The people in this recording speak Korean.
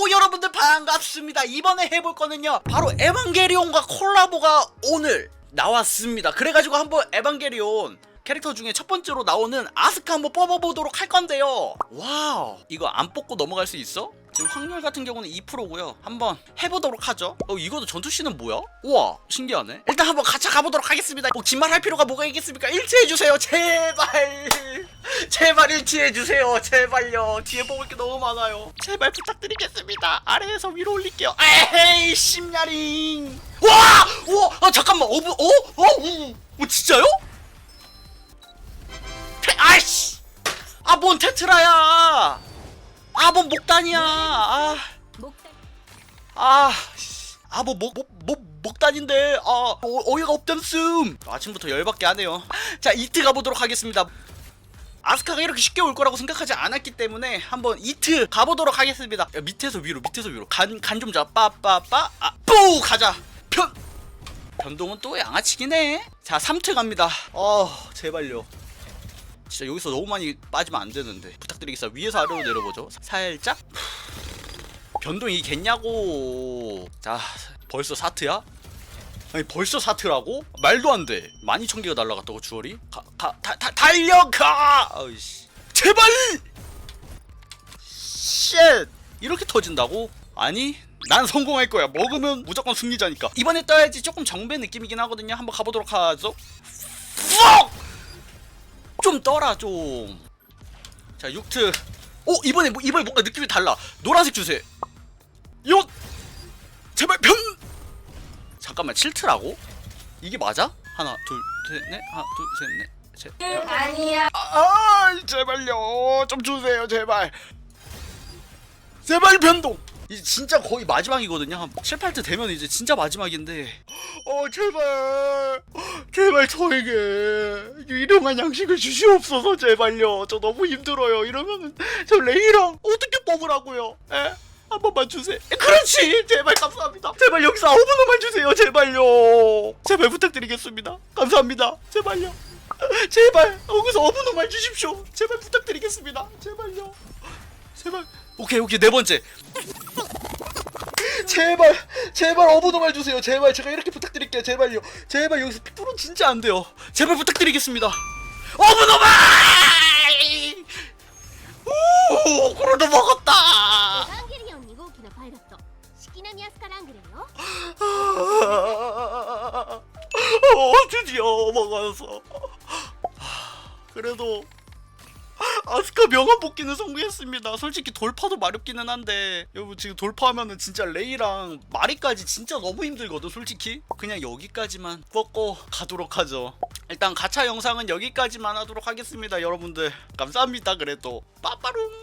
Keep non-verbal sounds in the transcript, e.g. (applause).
와우 여러분들 반갑습니다. 이번에 해볼 거는요 바로 에반게리온과 콜라보가 오늘 나왔습니다. 그래가지고 한번 에반게리온 캐릭터 중에 첫 번째로 나오는 아스카 한번 뽑아보도록 할 건데요. 와우 이거 안 뽑고 넘어갈 수 있어? 지금 확률 같은 경우는 2%고요. 한번 해보도록 하죠. 어 이거도 전투씬은 뭐야? 우와 신기하네. 일단 한번 같이 가보도록 하겠습니다. 뭐 긴말 할 필요가 뭐가 있겠습니까? 일치해주세요. 제발. (laughs) 제발 일치해주세요. 제발요. 뒤에 뽑을 게 너무 많아요. 제발 부탁드리겠습니다. 아래에서 위로 올릴게요. 에헤이 심야링. 와! 우와! 아 잠깐만. 어부 어? 어? 우, 뭐 진짜요? 테, 아이씨. 아 뭔 테트라야 아뭔 목단이야 아 아, 아, 뭐, 목, 목, 목, 목단인데, 아, 어, 어이가 없담씀. 아침부터 열받게 하네요. 자, 이트 가보도록 하겠습니다. 아스카가 이렇게 쉽게 올 거라고 생각하지 않았기 때문에 한번 이트 가보도록 하겠습니다. 야, 밑에서 위로, 밑에서 위로. 간, 간좀 잡아. 빠빠빠. 아, 뿌! 가자. 편! 변동은 또 양아치긴 해. 자, 3트 갑니다. 어, 제발요. 진짜 여기서 너무 많이 빠지면 안 되는데. 부탁드리겠습니다. 위에서 아래로 내려보죠. 살짝. 변동이 있겠냐고. 자, 벌써 사트야? 아니 벌써 사트라고? 말도 안 돼. 12,000개가 날라갔다고 주얼이? 가, 가, 다, 다, 달려가! 아이씨. 제발! 쉣! 이렇게 터진다고? 아니, 난 성공할 거야. 먹으면 무조건 승리자니까. 이번에 떠야지 조금 정배 느낌이긴 하거든요. 한번 가보도록 하죠. 퍽! 좀 떠라, 좀. 자, 6트. 오, 이번에, 뭐- 이번에 뭔가 느낌이 달라. 노란색 주세요. 요! 제발 변! 잠깐만 7트라고? 이게 맞아? 하나 둘셋넷 하나 둘셋넷 셋 아니야 아 제발요 좀 주세요 제발 제발 변동 이제 진짜 거의 마지막이거든요 한 7, 8트 되면 이제 진짜 마지막인데 어 제발 제발 저에게 일용한 양식을 주시옵소서 제발요. 저 너무 힘들어요. 이러면은 저 레이랑 어떻게 뽑으라고요? 에? 한 번만 주세요 그렇지! 제발 감사합니다. 제발 여기서 아홉 번만 주세요 제발요. 제발 부탁드리겠습니다. 감사합니다. 제발요. 제발 여기서 어부노만 주십시오. 제발 부탁드리겠습니다. 제발요. 제발. 오케이 오케이. 네 번째 제발 제발 어부동알 주세요. 제발 제가 이렇게 부탁드릴게요. 제발요. 제발 여기서 뿔은 진짜 안 돼요. 제발 부탁드리겠습니다. 어부동알 오 그래도 먹었다! 어 드디어 먹었어 아, 그래도 아스카 명함 뽑기는 성공했습니다. 솔직히 돌파도 마렵기는 한데 여러분 지금 돌파하면은 진짜 레이랑 마리까지 진짜 너무 힘들거든 솔직히. 그냥 여기까지만 뽑고 가도록 하죠. 일단 가차 영상은 여기까지만 하도록 하겠습니다 여러분들. 감사합니다 그래도 빠빠룽.